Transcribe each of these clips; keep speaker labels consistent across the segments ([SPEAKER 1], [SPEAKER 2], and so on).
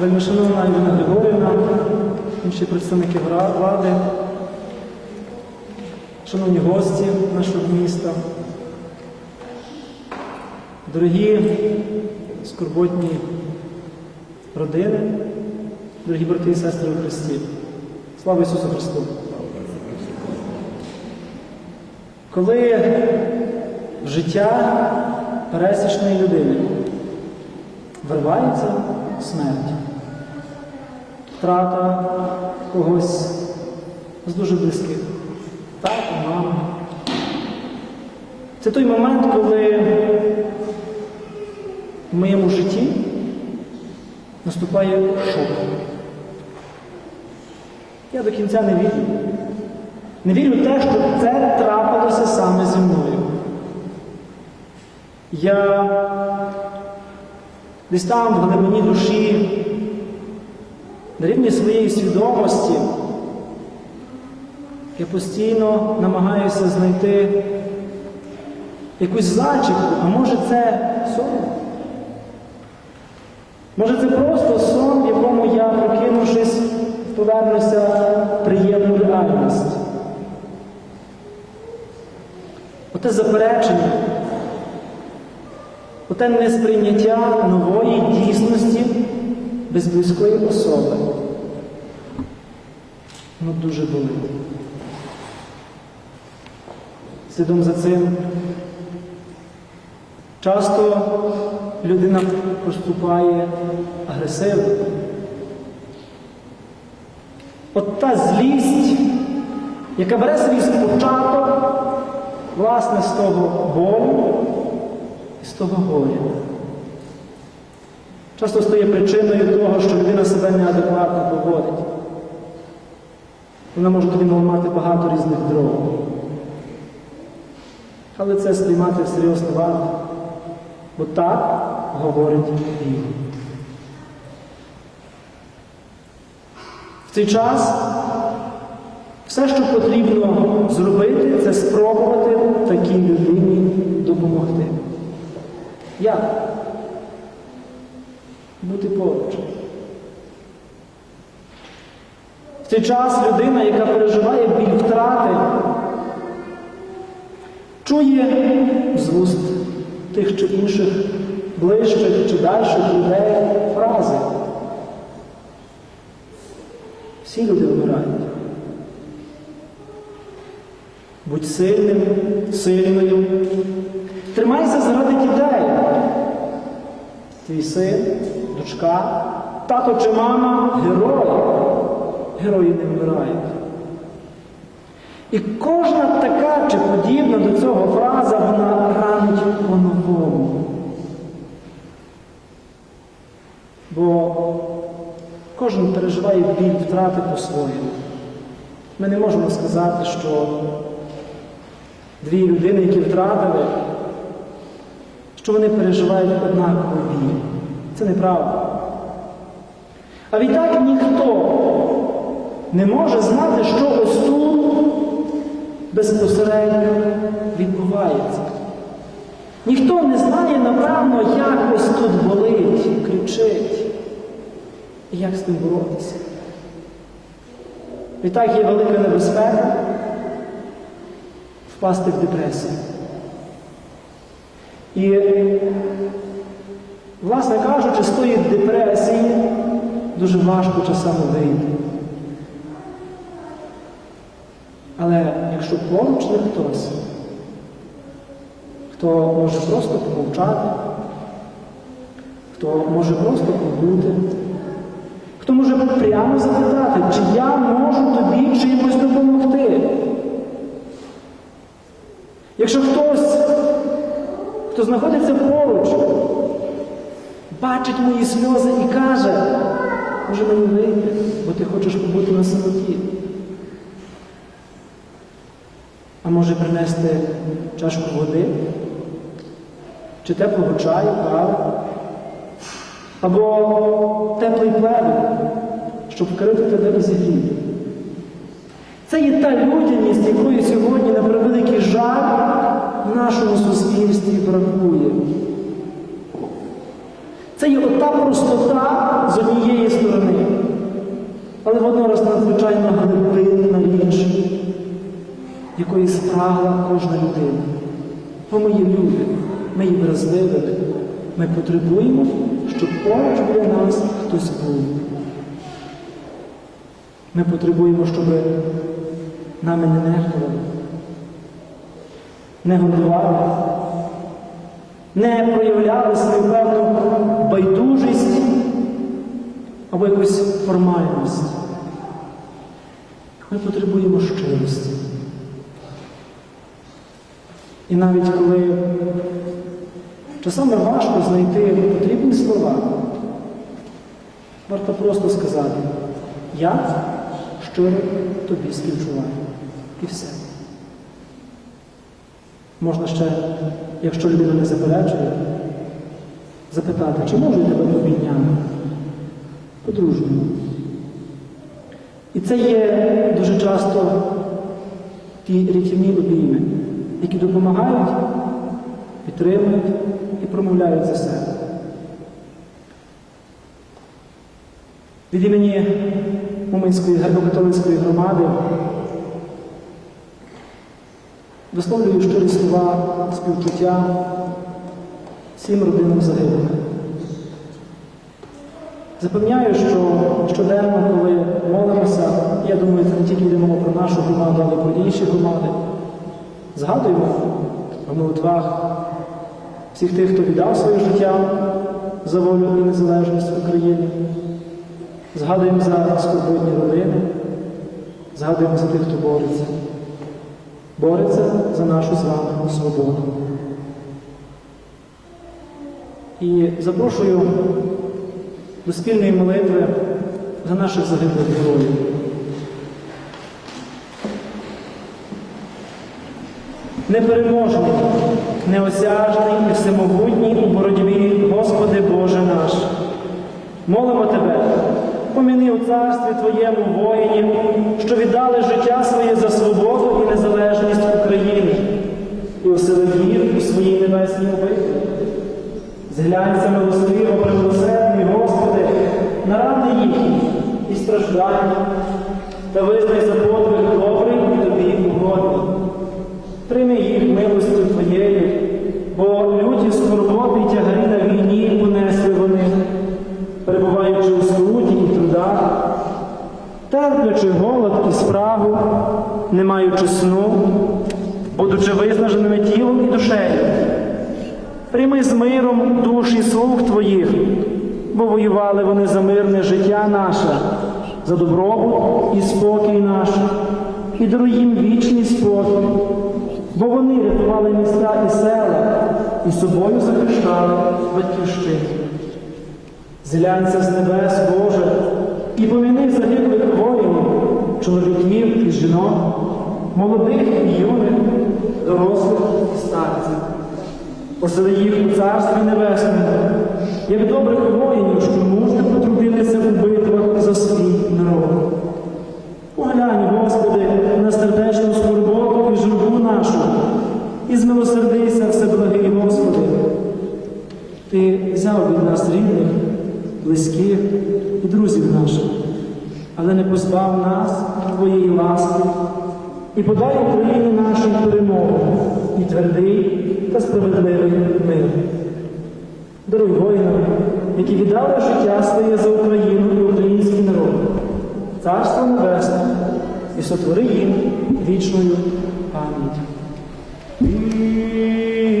[SPEAKER 1] Вельмишановна Ірина Григорівна, інші представники влади, шановні гості нашого міста, дорогі скорботні родини, дорогі брати і сестри у Христі. Слава Ісусу Христу! Коли життя пересічної людини вирвається смерть, втрата когось з дуже близьких, тата, мами. Це той момент, коли в моєму житті наступає шок. Я до кінця не вірю. Не вірю в те, що це трапилося саме зі мною. Я десь там, в глибині душі, на рівні своєї свідомості, я постійно намагаюся знайти якусь зачіпку, а може це сон? Може це просто сон, в якому я, прокинувшись, повернуся в приємну реальність. Оте заперечення, оте несприйняття нової дійсності без близької особи. Воно дуже болить. Слідом за цим часто людина поступає агресивно. От та злість, яка бере свій спочаток, власне, з того болю з того горя. Часто стає причиною того, що людина себе неадекватно поводить. Вона може тобі наламати багато різних дров. Але це сприймати всерйоз не варто, бо так говорить він. В цей час все, що потрібно зробити, це спробувати такій людині допомогти. Як? Бути поруч. В цей час людина, яка переживає біль втрати, чує з вуст тих чи інших ближчих чи дальших людей фрази. Всі люди вмирають. Будь сильним, сильною. Тримайся заради дітей. Твій син, дочка, тато чи мама герої. Герої не вмирають. І кожна така чи подібна до цього фраза, вона ранить по-новому. Бо кожен переживає біль втрати по-своєму. Ми не можемо сказати, що дві людини, які втратили, що вони переживають однаковий біль. Це неправда. А відтак ніхто не може знати, що ось тут безпосередньо відбувається. Ніхто не знає, напевно, як ось тут болить, кричить, і як з тим боротися. Відтак є велика небезпека впасти в депресію. І, власне кажучи, з тої депресії дуже важко часами вийти. Але якщо поруч є хтось, хто може просто помовчати, хто може просто побути, хто може прямо запитати, чи я можу тобі чимось допомогти. Якщо хтось, хто знаходиться поруч, бачить мої сльози і каже, може мені вийти, бо ти хочеш побути на самоті. А може принести чашку води, чи теплого чаю, кави, або теплий плед, щоб вкрити тебе і. Це є та людяність, якої сьогодні, на превеликий жаль, в нашому суспільстві бракує. Це є ота простота з однієї сторони, але водночас надзвичайно глибинна річ, якої спрагла кожна людина. Бо ми є люди, ми є вразливими. Ми потребуємо, щоб поруч біля нас хтось був. Ми потребуємо, щоб нами не нехтували, не годували, не проявляли свою певну байдужість або якусь формальність. Ми потребуємо щирості. І навіть коли часами важко знайти потрібні слова, варто просто сказати, я щиро тобі співчуваю. І все. Можна ще, якщо людина не заперечує, запитати, чи можу я тебе обійняти? По-дружньому. І це є дуже часто ті рятівні обійми, які допомагають, підтримують і промовляють за себе. Від імені Уманської греко-католицької громади висловлюю щирі слова співчуття всім родинам загиблих. Запевняю, що щоденно, коли молимося, я думаю, це не тільки йде мова про нашу громаду, але й про інші громади, згадуємо в молитвах всіх тих, хто віддав своє життя за волю і незалежність України. Згадуємо за скорботні родини, згадуємо за тих, хто бореться. Бореться нашу з вами свободу. І запрошую до спільної молитви за наших загиблих героїв. Непереможний, неосяжний і всемогутній у боротьбі, Господи Боже наш. Молимо Тебе, поміни у царстві Твоєму воїнів, що віддали життя своє за свободу і незалежність України, і осели їх у своїй небесній обителі. Зглянься милостиво, примилосердний, Господи, на рани їхні і страждання, та визнай за подвиг добрий і тобі угодний. Прийми їх милостю Твоєю, бо люті скорботи й тягарі на війні понесли вони, перебуваючи у скруті і трудах, терплячи голод і спрагу, не маючи сну, будучи виснаженими тілом і душею. Прийми з миром душі слуг Твоїх, бо воювали вони за мирне життя наше, за добробут і спокій наш, і даруй їм вічний спокій, бо вони рятували міста і села, і собою захищали батьківщину. Зглянься з небес, Боже, і поміни загиблих воїнів, чоловіків і жінок, молодих і юних, дорослих і старців. Посели їх у царстві небесному, як добрих воїнів, що мужньо потрудилися у битвах за свій народ. Поглянь, Господи, на сердечну скорботу і журбу нашу, і змилосердися, всеблагий Господи. Ти взяв від нас рідних, близьких і друзів наших, але не позбав нас Твоєї ласки і подай Україні нашій перемогу і твердий та справедливий мир. Даруй воїнам, які віддали життя своє за Україну і український народ, Царство Небесне і сотвори їм вічною пам'ять. Вічная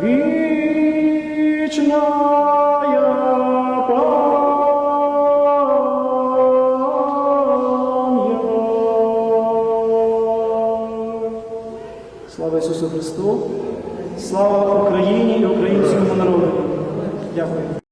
[SPEAKER 1] Yeah.